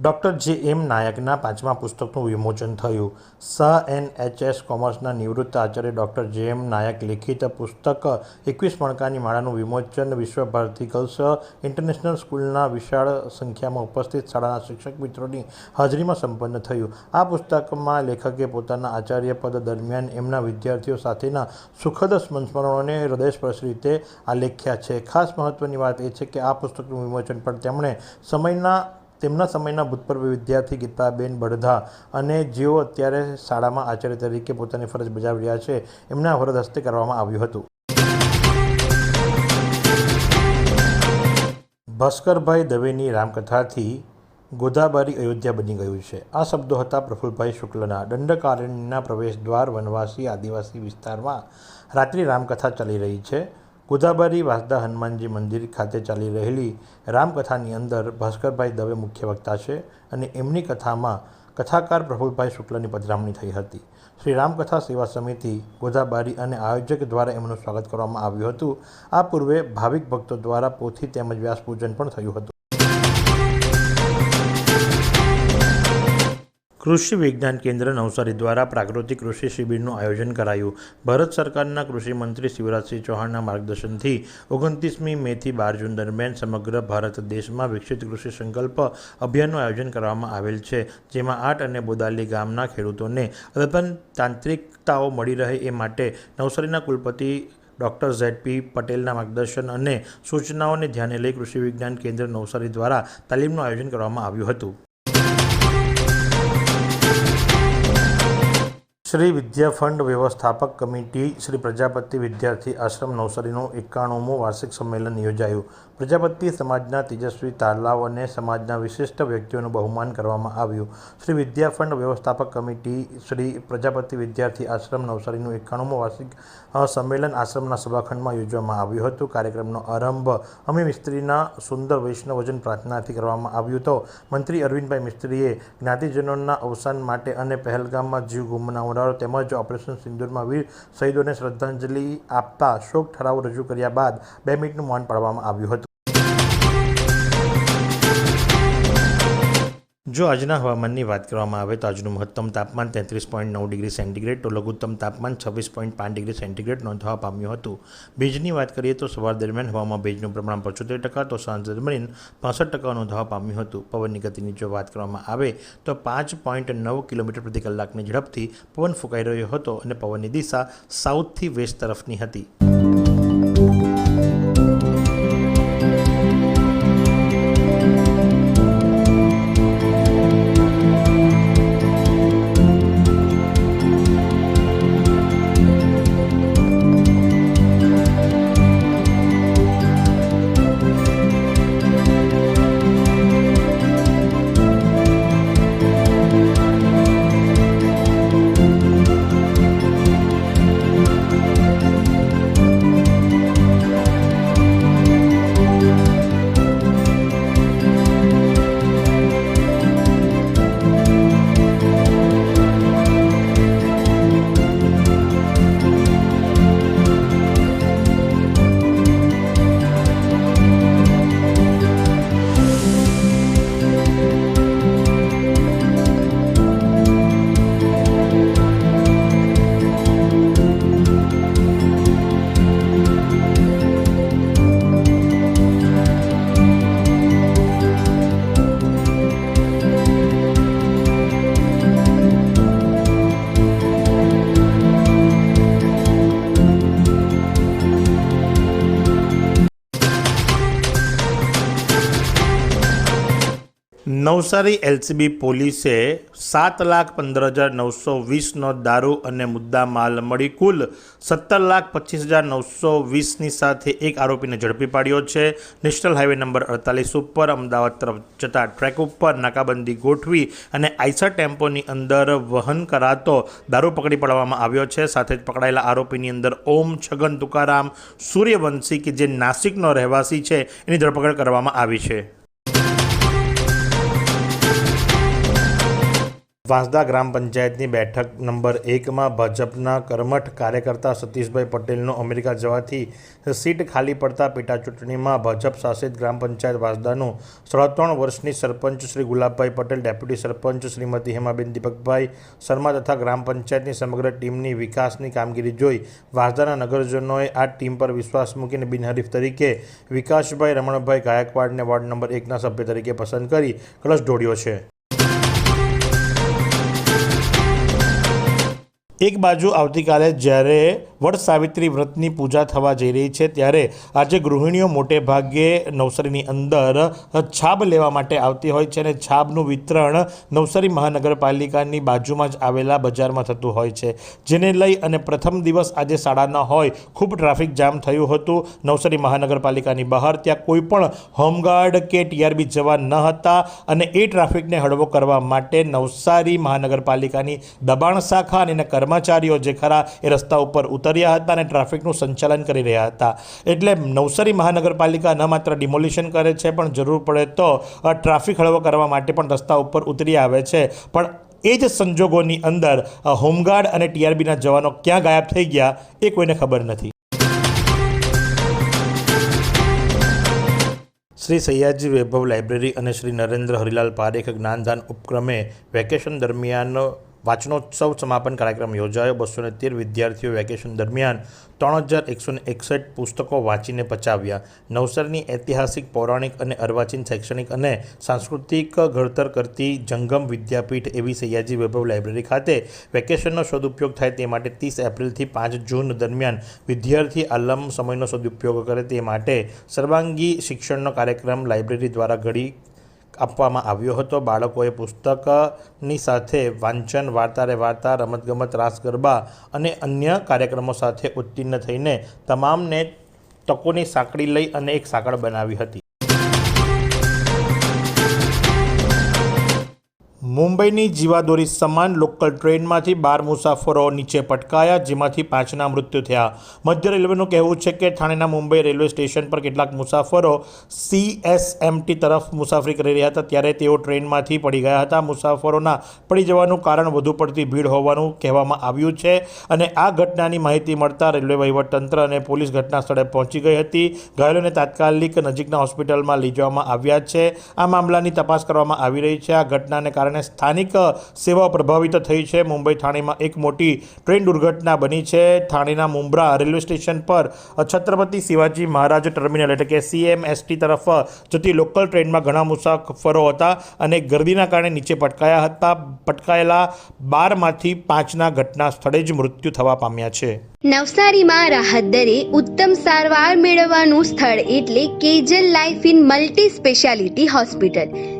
Doctor જે એમ નાયકના પાંચમા પુસ્તકનું વિમોચન થયું. સ એન એચ એસ કોમર્સના નિવૃત્ત આચાર્ય ડૉક્ટર જે એમ નાયક લિખિત પુસ્તક એકવીસ મણકાની માળાનું વિમોચન વિશ્વભારતી ગર્લ્સ ઇન્ટરનેશનલ સ્કૂલના વિશાળ સંખ્યામાં ઉપસ્થિત શાળાના શિક્ષક મિત્રોની હાજરીમાં સંપન્ન થયું. આ પુસ્તકમાં લેખકે પોતાના આચાર્ય પદ દરમિયાન એમના વિદ્યાર્થીઓ સાથેના સુખદ સંસ્મરણોને હૃદયસ્પર્શ રીતે આલેખ્યા છે. ખાસ મહત્ત્વની વાત એ છે કે આ પુસ્તકનું વિમોચન પણ તેમણે સમયના તેમના સમયના ભૂતપૂર્વ વિદ્યાર્થી ગીતાબેન બળધા અને જેઓ અત્યારે શાળામાં આચાર્ય તરીકે પોતાની ફરજ બજાવી રહ્યા છે, એમના વરદ હસ્તે કરવામાં આવ્યું હતું. ભાસ્કરભાઈ દવેની રામકથાથી ગોદાબારી અયોધ્યા બની ગયું છે. આ શબ્દો હતા પ્રફુલભાઈ શુક્લના. દંડકારણ્યના પ્રવેશ દ્વાર વનવાસી આદિવાસી વિસ્તારમાં રાત્રિ રામકથા ચાલી રહી છે. ગોદાબારી વાસદા હનુમાનજી મંદિર ખાતે ચાલી રહેલી રામકથાની અંદર ભાસ્કરભાઈ દવે મુખ્ય વક્તા છે અને એમની કથામાં કથાકાર પ્રફુલભાઈ શુક્લની પધરામણી થઈ હતી. શ્રી રામકથા સેવા સમિતિ ગોદાબારી અને આયોજક દ્વારા એમનું સ્વાગત કરવામાં આવ્યું હતું. આ પૂર્વે ભાવિક ભક્તો દ્વારા પોથી તેમજ વ્યાસ પૂજન પણ થયું હતું. કૃષિ વિજ્ઞાન કેન્દ્ર નવસારી દ્વારા પ્રાકૃતિક કૃષિ શિબિરનું આયોજન કરાયું. ભારત સરકારના કૃષિ મંત્રી શિવરાજસિંહ ચૌહાણના માર્ગદર્શનથી ઓગણત્રીસમી મેથી બાર જૂન દરમિયાન સમગ્ર ભારત દેશમાં વિકસિત કૃષિ સંકલ્પ અભિયાનનું આયોજન કરવામાં આવેલ છે, જેમાં આટ અને બોદાલી ગામના ખેડૂતોને અદ્યતન તાંત્રિકતાઓ મળી રહે એ માટે નવસારીના કુલપતિ ડૉક્ટર ઝેડપી પટેલના માર્ગદર્શન અને સૂચનાઓને ધ્યાને લઈ કૃષિ વિજ્ઞાન કેન્દ્ર નવસારી દ્વારા તાલીમનું આયોજન કરવામાં આવ્યું હતું. શ્રી વિદ્યા ફંડ વ્યવસ્થાપક કમિટી શ્રી પ્રજાપતિ વિદ્યાર્થી આશ્રમ નવસારીનું એકાણુંમું વાર્ષિક સંમેલન યોજાયું. પ્રજાપતિ સમાજના તેજસ્વી તારલાઓ અને સમાજના વિશિષ્ટ વ્યક્તિઓનું બહુમાન કરવામાં આવ્યું. શ્રી વિદ્યા ફંડ વ્યવસ્થાપક કમિટી શ્રી પ્રજાપતિ વિદ્યાર્થી આશ્રમ નવસારીનું એકાણુંમું વાર્ષિક સંમેલન આશ્રમના સભાખંડમાં યોજવામાં આવ્યું હતું. કાર્યક્રમનો આરંભ અમી મિસ્ત્રીના સુંદર વૈષ્ણવજન પ્રાર્થનાથી કરવામાં આવ્યું તો મંત્રી અરવિંદભાઈ મિસ્ત્રીએ જ્ઞાતિજનોના અવસાન માટે અને પહેલગામમાં જીવ ગુમાવનારાઓ તેમજ ઓપરેશન સિંદુરમાં વીર શહીદોને શ્રદ્ધાંજલિ આપતા શોક ઠરાવ રજૂ કર્યા બાદ બે મિનિટનું મૌન પાડવામાં આવ્યું હતું. જો આજના હવામાનની વાત કરવામાં આવે તો આજનું મહત્તમ તાપમાન તેત્રીસ પોઈન્ટ નવ ડિગ્રી સેન્ટીગ્રેડ, તો લઘુત્તમ તાપમાન છવ્વીસ પોઈન્ટ પાંચ ડિગ્રી સેન્ટીગ્રેડ નોંધવા પામ્યું હતું. ભેજની વાત કરીએ તો સવાર દરમિયાન હવામાં ભેજનું પ્રમાણ પંચોતેર ટકા, તો સાંજ દરમિયાન પાસઠ ટકા નોંધવા પામ્યું હતું. પવનની ગતિની જો વાત કરવામાં આવે તો પાંચ પોઈન્ટ નવ કિલોમીટર પ્રતિ કલાકની ઝડપથી પવન ફૂંકાઈ રહ્યો હતો અને પવનની દિશા સાઉથથી વેસ્ટ તરફની હતી. નવસારી એલસીબી પોલીસે સાત લાખ પંદર હજાર નવસો વીસનો દારૂ અને મુદ્દા માલ મળી કુલ સત્તર લાખ પચીસ હજાર નવસો વીસની સાથે એક આરોપીને ઝડપી પાડ્યો છે. નેશનલ હાઈવે નંબર અડતાલીસ ઉપર, અમદાવાદ તરફ જતા ટ્રેક ઉપર નાકાબંધી ગોઠવી અને આઈસર ટેમ્પોની અંદર વહન કરાતો દારૂ પકડી પાડવામાં આવ્યો છે. સાથે જ પકડાયેલા આરોપીની અંદર ઓમ છગન તુકારામ, સૂર્યવંશી કે જે નાસિકનો રહેવાસી છે, એની ધરપકડ કરવામાં આવી છે. વાંસદા ગ્રામ પંચાયતની બેઠક નંબર એકમાં ભાજપના કર્મઠ કાર્યકર્તા સતીશભાઈ પટેલનો અમેરિકા જવાથી સીટ ખાલી પડતા પેટાચૂંટણીમાં ભાજપ શાસિત ગ્રામ પંચાયત વાંસદાનું સાડા ત્રણ વર્ષની સરપંચ શ્રી ગુલાબભાઈ પટેલ, ડેપ્યુટી સરપંચ શ્રીમતી હેમાબેન દીપકભાઈ શર્મા તથા ગ્રામ પંચાયતની સમગ્ર ટીમની વિકાસની કામગીરી જોઈ વાંસદાના નગરજનોએ આ ટીમ પર વિશ્વાસ મૂકીને બિનહરીફ તરીકે વિકાસભાઈ રમણભાઈ ગાયકવાડને વોર્ડ નંબર એકના સભ્ય તરીકે પસંદ કરી કલશ ઢોળ્યો છે. એક બાજુ આવતીકાલે જ્યારે વડ સાવિત્રી વ્રતની પૂજા થવા જઈ રહી છે, ત્યારે આજે ગૃહિણીઓ મોટે ભાગે નવસારીની અંદર છાબ લેવા માટે આવતી હોય છે અને છાબનું વિતરણ નવસારી મહાનગરપાલિકાની બાજુમાં જ આવેલા બજારમાં થતું હોય છે. જેને લઈ અને પ્રથમ દિવસ આજે શાળાના હોય, ખૂબ ટ્રાફિક જામ થયું હતું. નવસારી મહાનગરપાલિકાની બહાર ત્યાં કોઈ પણ હોમગાર્ડ કે ટીઆરબી જવાન ન હતા અને એ ટ્રાફિકને હળવો કરવા માટે નવસારી મહાનગરપાલિકાની દબાણ શાખા અને એના કર્મચારીઓ જે ખરા એ રસ્તા ઉપર ઉતર્યા હતા અને ટ્રાફિકનું સંચાલન કરી રહ્યા હતા. એટલે નવસારી મહાનગરપાલિકા ન માત્ર ડિમોલિશન કરે છે, પણ જરૂર પડે તો ટ્રાફિક હળવો કરવા માટે પણ રસ્તા ઉપર ઉતરી આવે છે. પણ એ જ સંજોગોની અંદર હોમગાર્ડ અને ટીઆરબીના જવાનો ક્યાં ગાયબ થઈ ગયા, એ કોઈને ખબર નથી. શ્રી સૈયાજી વૈભવ લાઇબ્રેરી અને શ્રી નરેન્દ્ર હરિલાલ પારેખ જ્ઞાનદાન ઉપક્રમે વેકેશન દરમિયાન વાંચનોત્સવ સમાપન કાર્યક્રમ યોજાયો. બસો ને તેર વિદ્યાર્થીઓ વેકેશન દરમિયાન ત્રણ હજાર એકસો ને એકસઠ પુસ્તકો વાંચીને પચાવ્યા. નવસરની ઐતિહાસિક, પૌરાણિક અને અર્વાચીન શૈક્ષણિક અને સાંસ્કૃતિક ઘડતર કરતી જંગમ વિદ્યાપીઠ એવી સૈયાજી વૈભવ લાઇબ્રેરી ખાતે વેકેશનનો સદુપયોગ થાય તે માટે ત્રીસ એપ્રિલથી પાંચ જૂન દરમિયાન વિદ્યાર્થી આલમ સમયનો સદુપયોગ કરે તે માટે સર્વાંગી શિક્ષણનો કાર્યક્રમ લાઇબ્રેરી દ્વારા ઘડી આપવામાં આવ્યો હતો. બાળકોએ પુસ્તકની સાથે વાંચન વાર્તારે વાર્તા, રમતગમત, રાસ ગરબા અને અન્ય કાર્યક્રમો સાથે ઉત્તીર્ણ થઈને તમામને તકોની સાંકળી લઈ અને એક સાંકળ બનાવી હતી. મુંબઈની જીવાદોરી સમાન લોકલ ટ્રેનમાંથી બાર મુસાફરો નીચે પટકાયા, જેમાંથી પાંચના મૃત્યુ થયા. મધ્ય રેલવેનું કહેવું છે કે ઠાણેના મુંબઈ રેલવે સ્ટેશન પર કેટલાક મુસાફરો સીએસએમટી તરફ મુસાફરી કરી રહ્યા હતા, ત્યારે તેઓ ટ્રેનમાંથી પડી ગયા હતા. મુસાફરોના પડી જવાનું કારણ વધુ પડતી ભીડ હોવાનું કહેવામાં આવ્યું છે અને આ ઘટનાની માહિતી મળતા રેલવે વહીવટતંત્ર અને પોલીસ ઘટના સ્થળે પહોંચી ગઈ હતી. ઘાયલોને તાત્કાલિક નજીકના હોસ્પિટલમાં લઈ જવામાં આવ્યા છે. આ મામલાની તપાસ કરવામાં આવી રહી છે. આ ઘટનાને કારણે સ્થાનિક સેવાઓ પ્રભાવિત થઈ છે. મુંબઈ થાણેમાં એક મોટી ટ્રેન દુર્ઘટના બની છે. થાણેના મુંબ્રા રેલવે સ્ટેશન પર છત્રપતિ શિવાજી મહારાજ ટર્મિનલ એટલે કે સીએમએસટી તરફ જતી લોકલ ટ્રેનમાં ઘણા મુસાફરો હતા અને ગર્દીના કારણે નીચે પટકાયા હતા. પટકાયેલા બારમાંથી પાંચના ઘટના સ્થળે જ મૃત્યુ થવા પામ્યા છે. નવસારીમાં રાહત દરે ઉત્તમ સારવાર મેળવવાનું સ્થળ એટલે Kejal life in multi speciality hospital.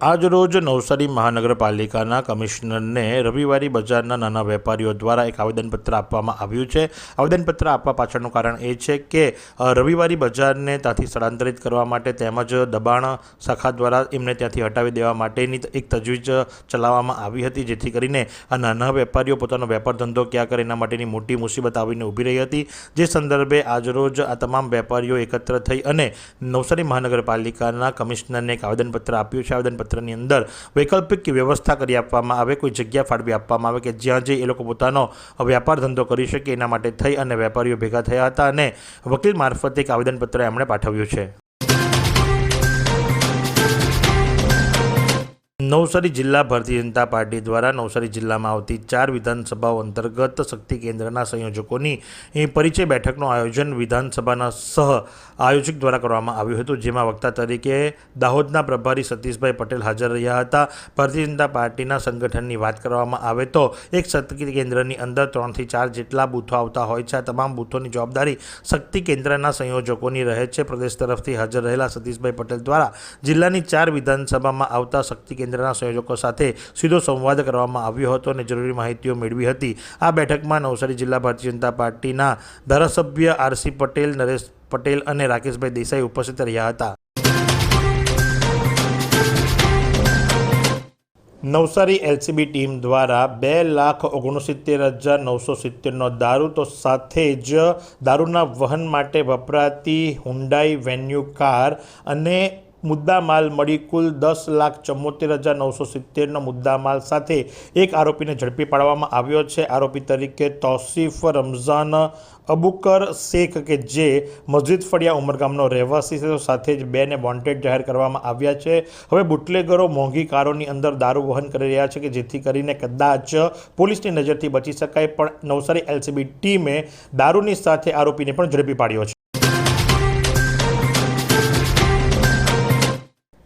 આજરોજ નવસારી મહાનગરપાલિકાના કમિશનરને રવિવારી બજારના નાના વેપારીઓ દ્વારા એક આવેદનપત્ર આપવામાં આવ્યું છે. આવેદનપત્ર આપવા પાછળનું કારણ એ છે કે રવિવારી બજારને ત્યાંથી સ્થળાંતરિત કરવા માટે તેમજ દબાણ શાખા દ્વારા એમને ત્યાંથી હટાવી દેવા માટેની એક તજવીજ ચલાવવામાં આવી હતી, જેથી કરીને આ નાના વેપારીઓ પોતાનો વેપાર ધંધો ક્યાં કરે એના માટેની મોટી મુસીબત આવીને ઊભી રહી હતી. જે સંદર્ભે આજરોજ આ તમામ વેપારીઓ એકત્ર થઈ અને નવસારી મહાનગરપાલિકાના કમિશનરને એક આવેદનપત્ર આપ્યું છે. આવેદનપત્રની અંદર વૈકલ્પિક વ્યવસ્થા કરી આપવામાં આવે, કોઈ જગ્યા ફાળવી આપવામાં આવે કે જ્યાં જઈ એ લોકો પોતાનો વ્યાપાર ધંધો કરી શકે, એના માટે થઈ અને વેપારીઓ ભેગા થયા હતા અને વકીલ મારફતે એક આવેદનપત્ર એમણે પાઠવ્યું છે. નવસારી જિલ્લા ભારતીય જનતા પાર્ટી દ્વારા નવસારી જિલ્લામાં આવતી ચાર વિધાનસભાઓ અંતર્ગત શક્તિ કેન્દ્રના સંયોજકોની પરિચય બેઠકનું આયોજન વિધાનસભાના સહ આયોજક દ્વારા કરવામાં આવ્યું હતું, જેમાં વક્તા તરીકે દાહોદના પ્રભારી સતીશભાઈ પટેલ હાજર રહ્યા હતા. ભારતીય જનતા પાર્ટીના સંગઠનની વાત કરવામાં આવે તો એક શક્તિ કેન્દ્રની અંદર ત્રણથી ચાર જેટલા બૂથો આવતા હોય છે. આ તમામ બૂથોની જવાબદારી શક્તિ કેન્દ્રના સંયોજકોની રહે છે. પ્રદેશ તરફથી હાજર રહેલા સતીશભાઈ પટેલ દ્વારા જિલ્લાની ચાર વિધાનસભામાં આવતા શક્તિ કેન્દ્રના સંયોજકો સાથે સીધો સંવાદ કરવામાં આવ્યો હતો અને જરૂરી માહિતીઓ મેળવી હતી. આ બેઠકમાં નવસારી જિલ્લા ભારતીય જનતા પાર્ટીના ધારાસભ્ય આરસી પટેલ, નરેશ પટેલ અને રાકેશભાઈ દેસાઈ ઉપસ્થિત રહ્યા હતા. નવસારી એલસીબી ટીમ દ્વારા બે લાખ ઓગણસિત્તેર હજાર નવસો સિત્તેરનો દારૂ, તો સાથે જ દારૂના વહન માટે વપરાતી હુન્ડાઈ વેન્યુ કાર અને મુદ્દામાલ મળી કુલ દસ લાખ ચુમ્મોતેર હજાર નવસો સિત્તેરનો મુદ્દામાલ સાથે એક આરોપીને ઝડપી પાડવામાં આવ્યો છે. આરોપી તરીકે તૌસીફ રમઝાન, અબુકર શેખ કે જે મસ્જિદ ફળિયા ઉમરગામનો રહેવાસી છે, સાથે જ બેને વોન્ટેડ જાહેર કરવામાં આવ્યા છે. હવે બુટલેગરો મોંઘી કારોની અંદર દારૂ વહન કરી રહ્યા છે કે જેથી કરીને કદાચ પોલીસની નજરથી બચી શકાય, પણ નવસારી એલસીબી ટીમે દારૂની સાથે આરોપીને પણ ઝડપી પાડ્યો છે.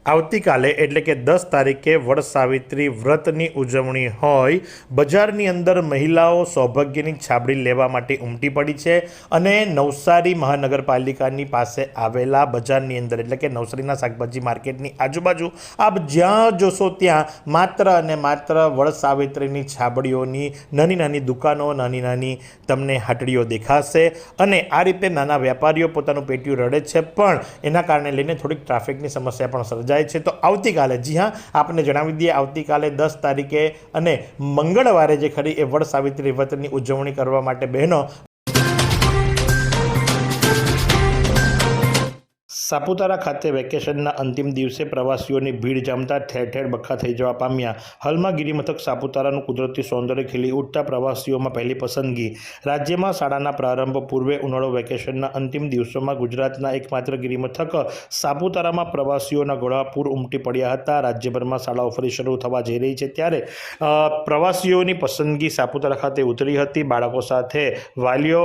આવતીકાલે એટલે કે દસ તારીખે વડ સાવિત્રી વ્રતની ઉજવણી હોય, બજારની અંદર મહિલાઓ સૌભાગ્યની છાબડી લેવા માટે ઉમટી પડી છે અને નવસારી મહાનગરપાલિકાની પાસે આવેલા બજારની અંદર એટલે કે નવસારીના શાકભાજી માર્કેટની આજુબાજુ, આપ જ્યાં જોશો ત્યાં માત્ર અને માત્ર વડ સાવિત્રીની છાબડીઓની નાની નાની દુકાનો, નાની નાની તમને હાટડીઓ દેખાશે અને આ રીતે નાના વેપારીઓ પોતાનું પેટીયું રડે છે. પણ એના કારણે લઈને થોડીક ટ્રાફિકની સમસ્યા પણ સર્જાય છે. તો આવતીકાલે, જી હા, આપને જણાવી દઈએ, આવતીકાલે દસ તારીખે અને મંગળવારે જે ખરી એ વડ સાવિત્રી વ્રતની ઉજવણી કરવા માટે બહેનો સાપુતારા ખાતે વેકેશનના અંતિમ દિવસે પ્રવાસીઓની ભીડ જામતા ઠેર ઠેર બખા થઈ જવા પામ્યા. હાલમાં ગિરિમથક સાપુતારાનું કુદરતી સૌંદર્ય ખીલી ઉઠતા પ્રવાસીઓમાં પહેલી પસંદગી. રાજ્યમાં શાળાના પ્રારંભ પૂર્વે ઉનાળો વેકેશનના અંતિમ દિવસોમાં ગુજરાતના એકમાત્ર ગિરિમથક સાપુતારામાં પ્રવાસીઓના ઘોડાપૂર ઉમટી પડ્યા હતા. રાજ્યભરમાં શાળાઓ ફરી શરૂ થવા જઈ રહી છે ત્યારે પ્રવાસીઓની પસંદગી સાપુતારા ખાતે ઉતરી હતી. બાળકો સાથે વાલીઓ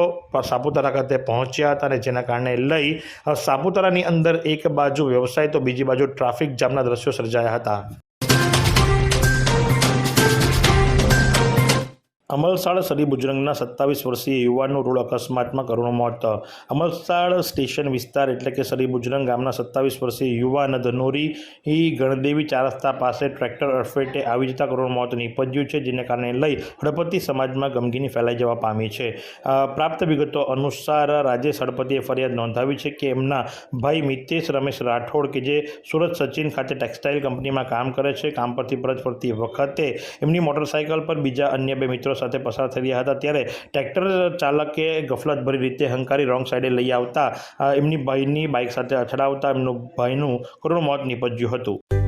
સાપુતારા ખાતે પહોંચ્યા હતા અને જેના કારણે લઈ સાપુતારાની અંદર એક બાજુ વ્યવસાય તો બીજી બાજુ ટ્રાફિક જામના દ્રશ્યો સર્જાયા હતા. અમલસાડ સરી બુજરંગના સત્તાવીસ વર્ષીય યુવાનનું રોડ અકસ્માતમાં કરુણ મોત. અમલસાડ સ્ટેશન વિસ્તાર એટલે કે સરી બુજરંગ ગામના સત્તાવીસ વર્ષીય યુવાન ધનોરી ગણદેવી ચાર રસ્તા પાસે ટ્રેક્ટર અડફેટે આવી જતા કરુણ મોત નીપજ્યું છે, જેને કારણે લઈ હડપતિ સમાજમાં ગમગીની ફેલાઈ જવા પામી છે. પ્રાપ્ત વિગતો અનુસાર રાજેશ હળપતિએ ફરિયાદ નોંધાવી છે કે એમના ભાઈ મિતેશ રમેશ રાઠોડ કે જે સુરત સચિન ખાતે ટેક્સટાઇલ કંપનીમાં કામ કરે છે, કામ પરથી પરત ફરતી વખતે એમની મોટરસાઇકલ પર બીજા અન્ય બે મિત્રો સાથે પસાર થઈ રહ્યા હતા ત્યારે ટ્રેક્ટર ચાલકે ગફલતભરી રીતે હંકારી રોંગ સાઈડે લઈ આવતા એમની ભાઈની બાઇક સાથે અથડાવતા એમનું ભાઈનું કરુણ મોત નીપજ્યું હતું.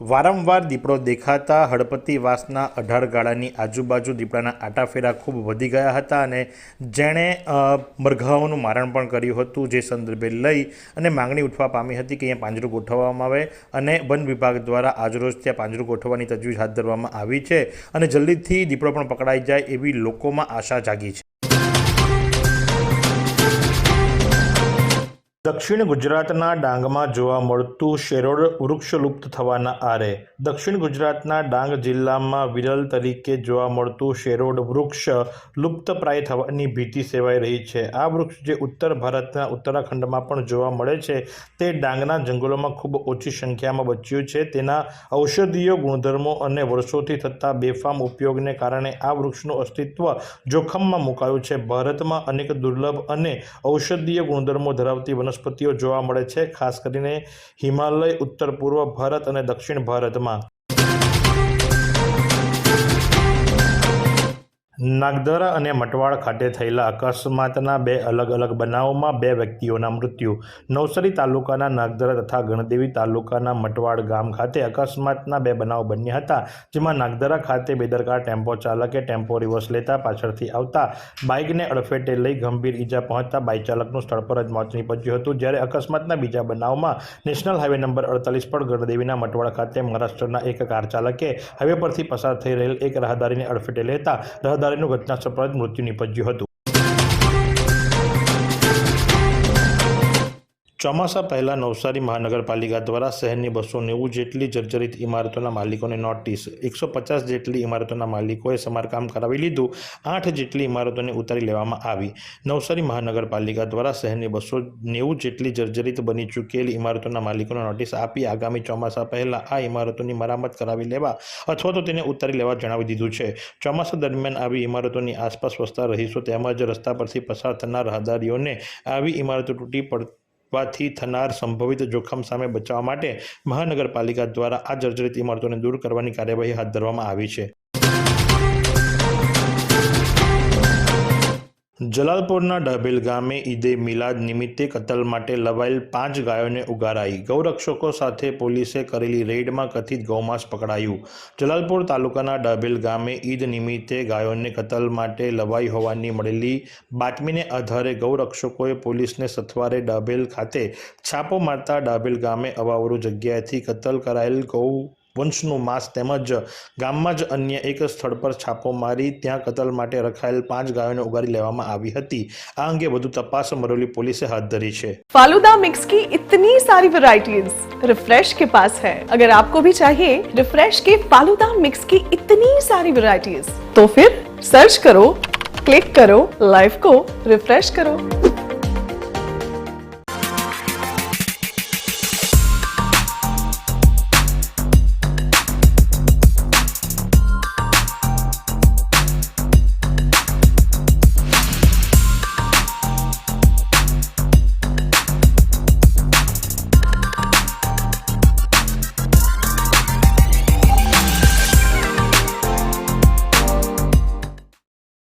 વારંવાર દીપડો દેખાતા હળપતિવાસના અઢાર ગાળાની આજુબાજુ દીપડાના આટાફેરા ખૂબ વધી ગયા હતા અને જેણે મરઘાઓનું મારણ પણ કર્યું હતું જે સંદર્ભે લઈ અને માંગણી ઉઠવા પામી હતી કે અહીંયા પાંજરું ગોઠવવામાં આવે અને વન વિભાગ દ્વારા આજરોજ ત્યાં પાંજરું ગોઠવવાની તજવીજ હાથ ધરવામાં આવી છે અને જલ્દીથી દીપડો પણ પકડાઈ જાય એવી લોકોમાં આશા જાગી છે. દક્ષિણ ગુજરાતના ડાંગમાં જોવા મળતું શેરોડ વૃક્ષ લુપ્ત થવાના આરે. દક્ષિણ ગુજરાતના ડાંગ જિલ્લામાં વિરલ તરીકે જોવા મળતું શેરોડ વૃક્ષ લુપ્તપ્રાય થવાની ભીતિ સેવાઈ રહી છે. આ વૃક્ષ જે ઉત્તર ભારતના ઉત્તરાખંડમાં પણ જોવા મળે છે, તે ડાંગના જંગલોમાં ખૂબ ઓછી સંખ્યામાં બચ્યું છે. તેના ઔષધીય ગુણધર્મો અને વર્ષોથી થતા બેફામ ઉપયોગને કારણે આ વૃક્ષનું અસ્તિત્વ જોખમમાં મુકાયું છે. ભારતમાં અનેક દુર્લભ અને ઔષધીય ગુણધર્મો ધરાવતી વનસ્પતિઓ જોવા મળે છે ખાસ કરીને હિમાલય ઉત્તર પૂર્વ ભારત અને દક્ષિણ ભારતમાં. નાગદરા અને મટવાડ ખાતે થયેલા અકસ્માતના બે અલગ અલગ બનાવોમાં બે વ્યક્તિઓના મૃત્યુ. નવસારી તાલુકાના નાગદરા તથા ગણદેવી તાલુકાના મટવાડ ગામ ખાતે અકસ્માતના બે બનાવ બન્યા હતા, જેમાં નાગદરા ખાતે બેદરકાર ટેમ્પો ચાલકે ટેમ્પો રિવર્સ લેતા પાછળથી આવતા બાઇકને અડફેટે લઈ ગંભીર ઈજા પહોંચતા બાઇક ચાલકનું સ્થળ પર જ મોત નીપજ્યું હતું. જ્યારે અકસ્માતના બીજા બનાવમાં નેશનલ હાઈવે નંબર અડતાલીસ પર ગણદેવીના મટવાડ ખાતે મહારાષ્ટ્રના એક કાર ચાલકે હાઈવે પરથી પસાર થઈ રહેલ એક રાહદારીને અડફેટે લેતા રાહદારીનું ઘટનાસ્થળ પર જ મૃત્યુ નિપજ્યું હતું. ચોમાસા પહેલાં નવસારી મહાનગરપાલિકા દ્વારા શહેરની બસો નેવું જેટલી જર્જરિત ઇમારતોના માલિકોને નોટિસ, એકસો પચાસ જેટલી ઇમારતોના માલિકોએ સમારકામ કરાવી લીધું, આઠ જેટલી ઇમારતોને ઉતારી લેવામાં આવી. નવસારી મહાનગરપાલિકા દ્વારા શહેરની બસો નેવું જેટલી જર્જરિત બની ચૂકેલી ઇમારતોના માલિકોને નોટિસ આપી આગામી ચોમાસા પહેલાં આ ઇમારતોની મરામત કરાવી લેવા અથવા તો તેને ઉતારી લેવા જણાવી દીધું છે. ચોમાસા દરમિયાન આવી ઇમારતોની આસપાસ વસતા રહીશો તેમજ રસ્તા પરથી પસાર થનાર રાહદારીઓને આવી ઇમારતો તૂટી પડ વાથી થનાર સંભવિત જોખમ સામે બચાવવા માટે મહાનગરપાલિકા દ્વારા આ જર્જરિત ઇમારતોને દૂર કરવાની કાર્યવાહી હાથ ધરવામાં આવી છે. જલાલપુરના ડભેલ ગામે ઈદે મિલાદ નિમિત્તે કતલ માટે લવાયેલ પાંચ ગાયોને ઉગારાઈ. ગૌરક્ષકો સાથે પોલીસે કરેલી રેડમાં કથિત ગૌમાંસ પકડાયું. જલાલપુર તાલુકાના ડભેલ ગામે ઈદ નિમિત્તે ગાયોને કતલ માટે લવાઈ હોવાની મળેલી બાતમીને આધારે ગૌરક્ષકોએ પોલીસને સથવારે ડાભેલ ખાતે છાપો મારતા ડાભેલ ગામે અવાવરું જગ્યાએથી કતલ કરાયેલ ગૌ વંશનું માંસ તેમજ ગામમાં જ અન્ય એક સ્થળ પર છાપો મારી ત્યાં કતલ માટે રખાયેલ પાંચ ગાયોને ઉગારી લેવામાં આવી હતી આ અંગે વધુ તપાસ મરોલી પોલીસે હાથ ધરી છે फालूदा मिक्स की इतनी सारी वैरायटीज रिफ्रेश के पास है अगर आपको भी चाहिए रिफ्रेश के फालूदा मिक्स की इतनी सारी वैरायटीज तो फिर सर्च करो क्लिक करो लाइफ को रिफ्रेश करो